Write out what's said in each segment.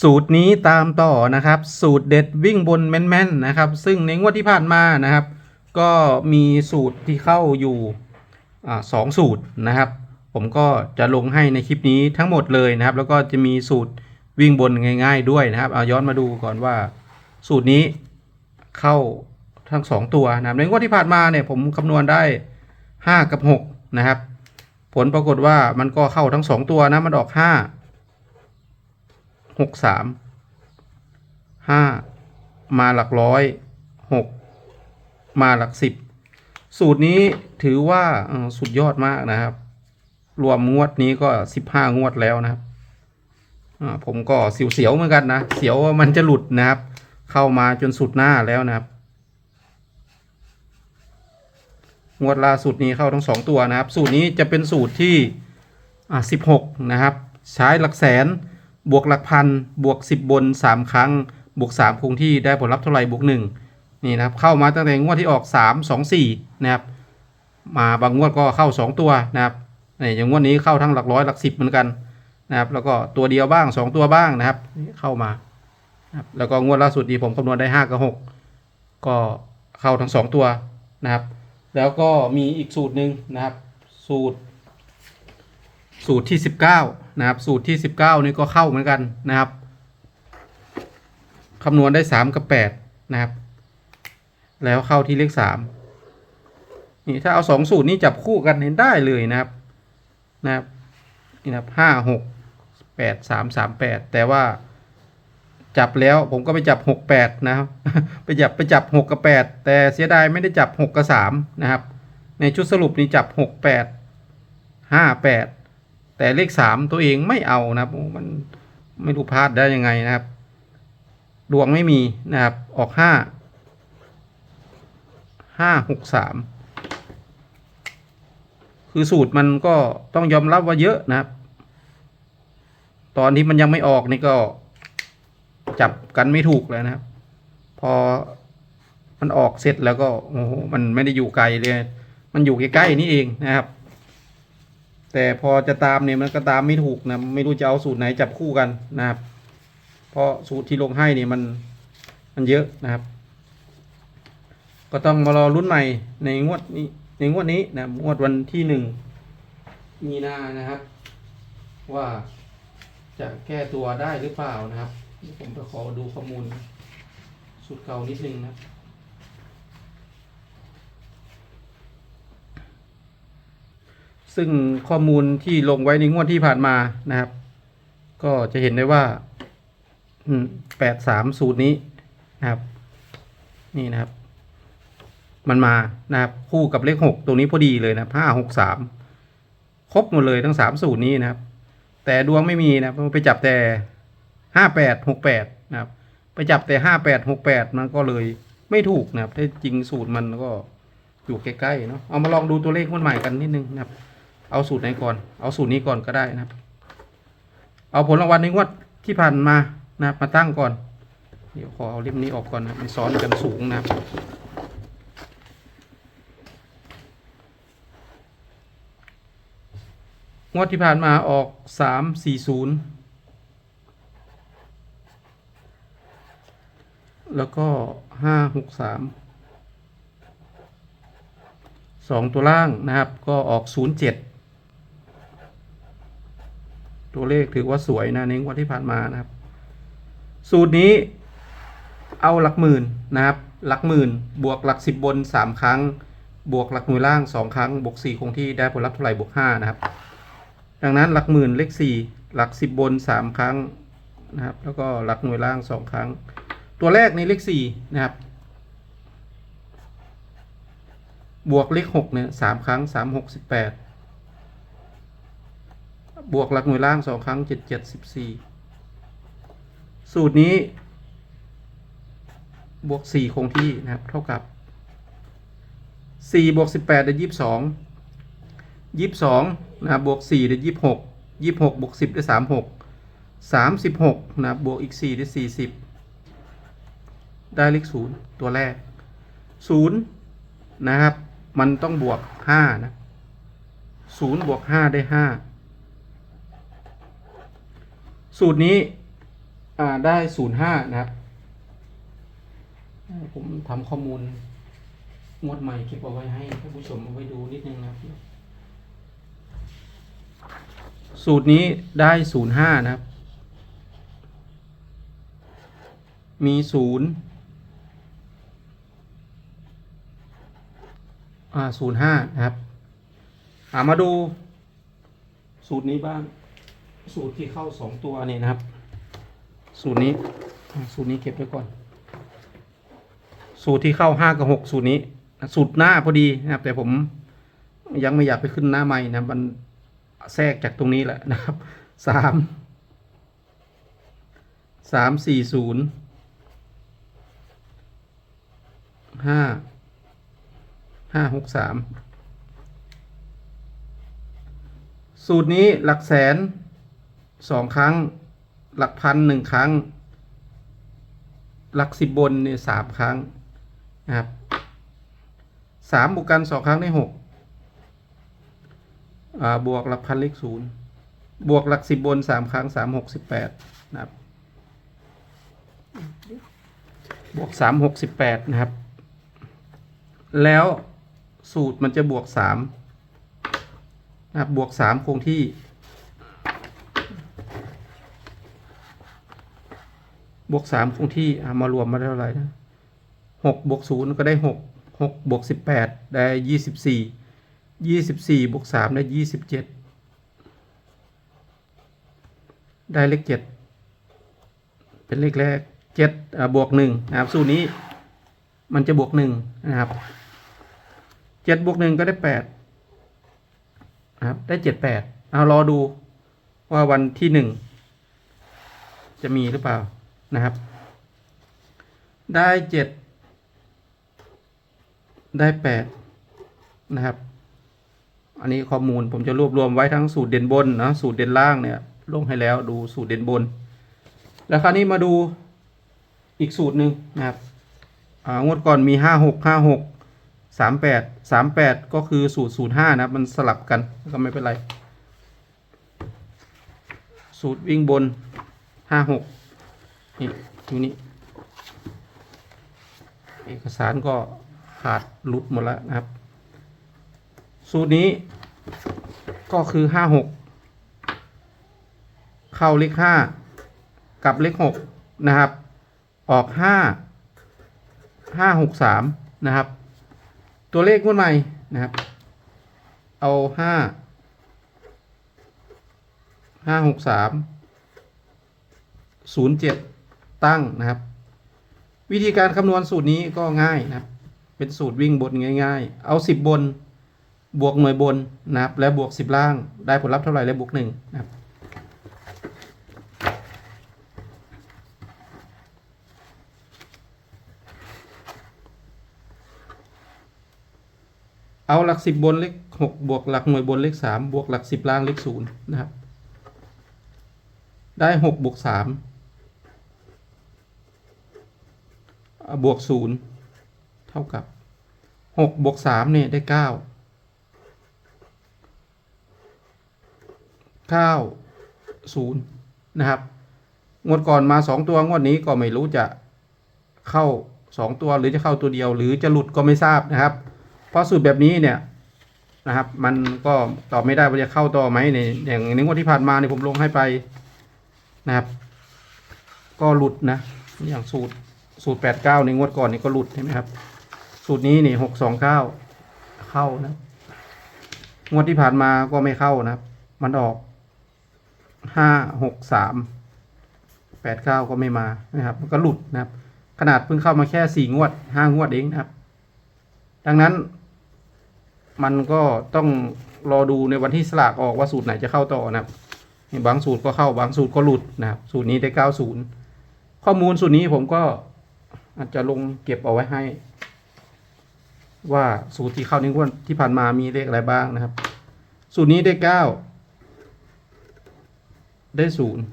สูตรนี้ตามต่อนะครับ สูตรเด็ดวิ่งบนแม่นๆนะครับ ซึ่งในงวดที่ผ่านมานะครับ ก็มีสูตรที่เข้าอยู่อสองสูตรนะครับ ผมก็จะลงให้ในคลิปนี้ทั้งหมดเลยนะครับ แล้วก็จะมีสูตรวิ่งบนง่าย ๆ ด้วยนะครับเอาย้อนมาดูก่อนว่า สูตรนี้เข้าทั้งสองตัวนะครับในงวดที่ผ่านมาเนี่ยผมคำนวณได้ 5 กับ 6 นะครับ ผลปรากฏว่ามันก็เข้าทั้งสองตัวนะมันออก 5 หกสามห้ามาหลักร้อยหกมาหลักสิบสูตรนี้ถือว่าสุดยอดมากนะครับ รวมงวดนี้ก็สิบห้างวดแล้วนะครับผมก็เสียวๆเหมือนกันนะ เสียวว่ามันจะหลุดนะครับ เข้ามาจนสุดหน้าแล้วนะครับ งวดล่าสุดนี้เข้าทั้งสองตัวนะครับ สูตรนี้จะเป็นสูตรที่สิบหกนะครับ ใช้หลักแสน บวกหลักพัน บวก 10 บน 3 ครั้ง บวก 3 คงที่ได้ผลลัพธ์เท่าไหร่บวก 1 นี่นะครับ เข้ามาตั้งแต่งวดที่ออก 3 2 4 นะครับ มาบางงวดก็เข้า 2 ตัวนะครับนี่อย่างงวดนี้เข้าทั้งหลักร้อยหลักสิบเหมือนกันนะครับ แล้วก็ตัวเดียวบ้าง 2 ตัวบ้างนะครับ เข้ามาครับแล้วก็งวดล่าสุดที่ผมคำนวณได้ 5 กับ 6 ก็เข้าทั้ง 2 ตัวนะครับ แล้วก็มีอีกสูตรหนึ่งนะครับ สูตร สูตรที่ 19 นะครับ สูตรที่ 19 นี่ก็เข้าเหมือนกันนะครับคำนวณได้ 3 กับ 8 นะครับ แล้วเข้าที่เลข 3 นี่ถ้าเอา 2 สูตรนี้จับคู่กันเห็นได้เลยนะครับ นะครับ นี่นะครับห้าหกแปดสามสามแปดแต่ว่าจับแล้วผมก็ไปจับหกแปดนะครับ ไปจับไปจับหกกับแปดแต่เสียดายไม่ได้จับหกกับสามนะครับ ในชุดสรุปนี้จับหกแปดห้า แต่เลขสามตัวเองไม่เอานะครับมันไม่รู้พลาดได้ยังไงนะครับ ดวงไม่มีนะครับ ออกห้าห้าหกสามคือสูตรมันก็ต้องยอมรับว่าเยอะนะครับ ตอนที่มันยังไม่ออกนี่ก็จับกันไม่ถูกเลยนะครับ พอมันออกเสร็จแล้วก็โอ้โหมันไม่ได้อยู่ไกลเลย มันอยู่ใกล้ๆนี่เองนะครับ แต่พอจะตามเนี่ยมันก็ตามไม่ถูกนะไม่รู้จะเอาสูตรไหนจับคู่กันนะครับ เพราะสูตรที่ลงให้เนี่ยมันมันเยอะนะครับ ก็ต้องมารอรุ่นใหม่ในงวดนี้ในงวดนี้นะงวดวันที่หนึ่งมีนานะครับ ว่าจะแก้ตัวได้หรือเปล่านะครับ ผมจะขอดูข้อมูลสูตรเก่านิดนึงนะครับ ซึ่งข้อมูลที่ลงไว้ในงวดที่ผ่านมานะครับ ก็จะเห็นได้ว่าแปดสามสูตรนี้นะครับ นี่นะครับ มันมานะครับ คู่กับเลขหกตรงนี้พอดีเลยนะห้าหกสามครบหมดเลยทั้งสามสูตรนี้นะครับ แต่ดวงไม่มีนะครับไปจับแต่ห้าแปดหกแปดนะครับ ไปจับแต่ห้าแปดหกแปดมันก็เลยไม่ถูกนะครับถ้าจริงสูตรมันก็อยู่ใกล้ๆเนาะเอามาลองดูตัวเลขมันใหม่กันนิดนึงนะครับ เอาสูตรไหนก่อน เอาสูตรนี้ก่อนก็ได้นะครับ เอาผลรางวัลในงวดที่ผ่านมานะครับมาตั้งก่อน เดี๋ยวขอเอาเล่มนี้ออกก่อนนะมันซ้อนกันสูงนะครับงวดที่ผ่านมาออกสามสี่ศูนย์แล้วก็ห้าหกสามสองตัวล่างนะครับ ก็ออกศูนย์เจ็ด ตัวเลขถือว่าสวยนะในงวดที่ผ่านมานะครับ สูตรนี้เอาหลักหมื่นนะครับ หลักหมื่น บวกหลักสิบบนสามครั้ง บวกหลักหน่วยล่างสองครั้ง บวกสี่คงที่ได้ผลลัพธ์เท่าไหร่บวกห้านะครับ ดังนั้นหลักหมื่นเลขสี่หลักสิบบนสามครั้งนะครับ แล้วก็หลักหน่วยล่างสองครั้ง ตัวแรกในเลขสี่นะครับบวกเลขหกเนี่ยสามครั้งสามหกสิบแปด บวกหลักหน่วยล่างสองครั้งเจ็ดเจ็ดสิบสี่สูตรนี้ บวกสี่คงที่นะครับ เท่ากับสี่บวกสิบแปดได้ยี่สิบสองยี่สิบสองนะครับบวกสี่ได้ยี่สิบหกยี่สิบหกบวกสิบได้สามหกสามสิบหกนะครับบวกอีกสี่ได้สี่สิบได้เลขศูนย์ตัวแรกศูนย์นะครับ มันต้องบวกห้านะศูนย์บวกห้าได้ห้า สูตรนี้ได้ศูนย์ห้านะครับ ผมทำข้อมูลงวดใหม่เก็บเอาไว้ให้ท่านผู้ชมเอาไว้ดูนิดนึงนะครับ สูตรนี้ได้ศูนย์ห้านะครับ มีศูนย์อ่าศูนย์ห้านะครับ อ่ามาดูสูตรนี้บ้าง สูตรที่เข้าสองตัวนี่นะครับ สูตรนี้อ่าสูตรนี้เก็บไว้ก่อน สูตรที่เข้าห้ากับหกสูตรนี้ สูตรหน้าพอดีนะครับ แต่ผมยังไม่อยากไปขึ้นหน้าใหม่นะมันแทรกจากตรงนี้แหละนะครับสามสามสี่ศูนย์ห้าห้าหกสามสูตรนี้หลักแสน สองครั้ง หลักพันหนึ่งครั้ง หลักสิบบนเนี่ยสามครั้งนะครับสามบวกกันสองครั้งได้หกอ่าบวกหลักพันเลขศูนย์บวกหลักสิบบนสามครั้งสามหกสิบแปดนะครับ บวกสามหกสิบแปดนะครับ แล้วสูตรมันจะบวกสามนะครับบวกสามคงที่ บวกสามคงที่อะมารวมมาได้เท่าไหร่นะหกบวกศูนย์ก็ได้หกหกบวกสิบแปดได้ยี่สิบสี่ยี่สิบสี่บวกสามได้ยี่สิบเจ็ดได้เลขเจ็ดเป็นเลขแรกเจ็ดบวกหนึ่งนะครับสูตรนี้มันจะบวกหนึ่งนะครับเจ็ดบวกหนึ่งก็ได้แปดนะครับได้เจ็ดแปดเอารอดูว่าวันที่หนึ่งจะมีหรือเปล่า นะครับ ได้เจ็ดได้แปดนะครับ อันนี้ข้อมูลผมจะรวบรวมไว้ทั้งสูตรเด่นบนนะสูตรเด่นล่างเนี่ยลงให้แล้วดูสูตรเด่นบน แล้วคราวนี้มาดูอีกสูตรหนึ่งนะครับงวดก่อนมีห้าหกห้าหกสามแปดสามแปดก็คือสูตรศูนย์ห้านะมันสลับกันก็ไม่เป็นไร สูตรวิ่งบนห้าหก นี่อยู่นี่เอกสารก็ขาดหลุดหมดแล้วนะครับ สูตรนี้ก็คือห้าหกเข้าเลขห้ากับเลขหกนะครับ ออกห้าห้าหกสามนะครับ ตัวเลขงวดใหม่นะครับ เอาห้าห้าหกสามศูนย์เจ็ด ตั้งนะครับ วิธีการคำนวณสูตรนี้ก็ง่ายนะครับ เป็นสูตรวิ่งบนง่าย ๆ เอาสิบบน บวกหน่วยบนนะครับ และบวกสิบล่าง ได้ผลลัพธ์เท่าไหร่และบวกหนึ่งนะครับเอาหลักสิบบนเลขหกบวกหลักหน่วยบนเลขสามบวกหลักสิบล่างเลขศูนย์นะครับ ได้หกบวกสามอะ บวกศูนย์เท่ากับหกบวกสามเนี่ยได้เก้าเก้าศูนย์นะครับ งวดก่อนมาสองตัว งวดนี้ก็ไม่รู้จะเข้าสองตัวหรือจะเข้าตัวเดียว หรือจะหลุดก็ไม่ทราบนะครับ เพราะสูตรแบบนี้เนี่ยนะครับ มันก็ตอบไม่ได้ว่าจะเข้าต่อไหมในอย่างในงวดที่ผ่านมาเนี่ยผมลงให้ไปนะครับ ก็หลุดนะอย่างสูตร สูตรแปดเก้าในงวดก่อนนี่ก็หลุดใช่ไหมครับ สูตรนี้นี่หกสองเก้าเข้านะงวดที่ผ่านมาก็ไม่เข้านะครับ มันออกห้าหกสามแปดเก้าก็ไม่มานะครับ มันก็หลุดนะครับ ขนาดเพิ่งเข้ามาแค่สี่งวดห้างวดเองนะครับ ดังนั้น มันก็ต้องรอดูในวันที่สลากออกว่าสูตรไหนจะเข้าต่อนะครับบางสูตรก็เข้าบางสูตรก็หลุดนะครับ สูตรนี้ได้เก้าศูนย์ข้อมูลสูตรนี้ผมก็ อาจจะลงเก็บเอาไว้ให้ ว่าสูตรที่เข้าในงวดที่ผ่านมามีเลขอะไรบ้างนะครับ สูตรนี้ได้เก้าได้ศูนย์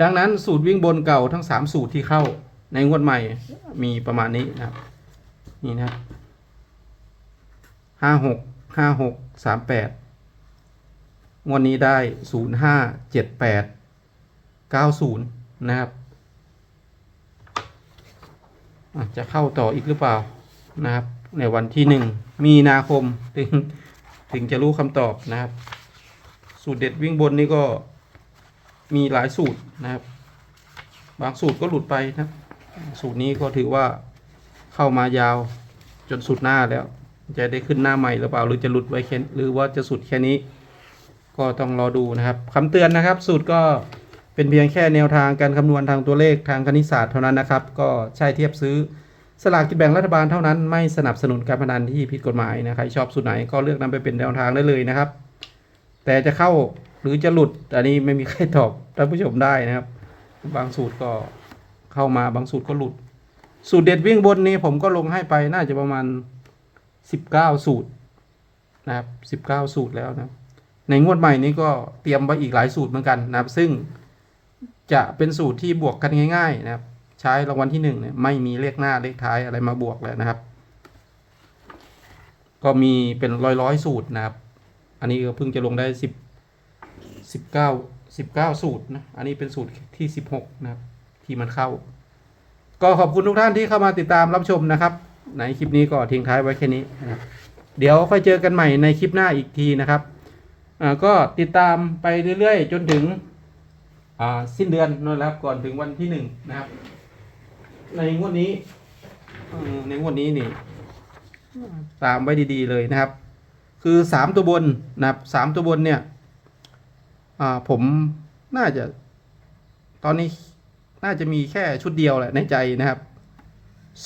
ดังนั้นสูตรวิ่งบนเก่าทั้งสามสูตรที่เข้าในงวดใหม่มีประมาณนี้นะครับ นี่นะครับห้าหกห้าหกสามแปดงวดนี้ได้ศูนย์ห้าเจ็ดแปด90นย์นะครับ จะเข้าต่ออีกหรือเปล่านะครับ ในวันที่หนึ่งมีนาคมถึงถึงจะรู้คำตอบนะครับ สูตรเด็ดวิ่งบนนี่ก็มีหลายสูตรนะครับ บางสูตรก็หลุดไปนะครับสูตรนี้ก็ถือว่าเข้ามายาวจนสุดหน้าแล้ว จะได้ขึ้นหน้าใหม่หรือเปล่าหรือจะหลุดไว้แค่หรือว่าจะสุดแค่นี้ ก็ต้องรอดูนะครับคำเตือนนะครับ สูตรก็ เป็นเพียงแค่แนวทางการคำนวณทางตัวเลขทางคณิตศาสตร์เท่านั้นนะครับ ก็ใช่เทียบซื้อสลากกินแบ่งรัฐบาลเท่านั้นไม่สนับสนุนการพนันที่ผิดกฎหมายนะใครชอบสูตรไหนก็เลือกนำไปเป็นแนวทางได้เลยนะครับ แต่จะเข้าหรือจะหลุดอันนี้ไม่มีใครตอบท่านผู้ชมได้นะครับ บางสูตรก็เข้ามาบางสูตรก็หลุด สูตรเด็ดวิ่งบนนี้ผมก็ลงให้ไปน่าจะประมาณสิบเก้าสูตรนะครับสิบเก้าสูตรแล้วนะในงวดใหม่นี้ก็เตรียมไว้อีกหลายสูตรเหมือนกันนะครับ ซึ่ง จะเป็นสูตรที่บวกกันง่ายๆนะครับ ใช้รางวัลที่หนึ่งเนี่ยไม่มีเลขหน้าเลขท้ายอะไรมาบวกแล้วนะครับ ก็มีเป็นร้อยๆสูตรนะครับ อันนี้ก็เพิ่งจะลงได้สิบสิบเก้าสิบเก้าสูตรนะ อันนี้เป็นสูตรที่สิบหกนะครับ ที่มันเข้า ก็ขอบคุณทุกท่านที่เข้ามาติดตามรับชมนะครับ ในคลิปนี้ก็ทิ้งท้ายไว้แค่นี้นะครับ เดี๋ยวค่อยเจอกันใหม่ในคลิปหน้าอีกทีนะครับ ก็ติดตามไปเรื่อยๆ จนถึง สิ้นเดือนนั่นแหละครับก่อนถึงวันที่หนึ่งนะครับ ในงวดนี้ในงวดนี้นี่ตามไว้ดีๆเลยนะครับ คือสามตัวบนนะครับสามตัวบนเนี่ยผมน่าจะ ตอนนี้น่าจะมีแค่ชุดเดียวแหละในใจนะครับ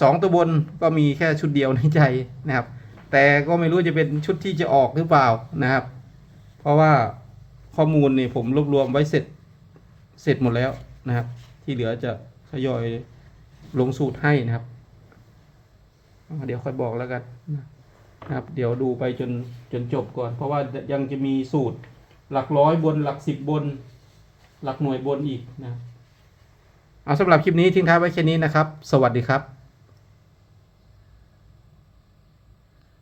สองตัวบนก็มีแค่ชุดเดียวในใจนะครับ แต่ก็ไม่รู้จะเป็นชุดที่จะออกหรือเปล่านะครับ เพราะว่าข้อมูลนี่ผมรวบรวมไว้เสร็จ เสร็จหมดแล้วนะครับ ที่เหลือจะทยอยลงสูตรให้นะครับ เดี๋ยวค่อยบอกแล้วกันนะครับ เดี๋ยวดูไปจนจนจบก่อน เพราะว่ายังจะมีสูตรหลักร้อยบนหลักสิบบน หลักหน่วยบนอีกนะเอาสำหรับคลิปนี้ทิ้งท้ายไว้แค่นี้นะครับ สวัสดีครับ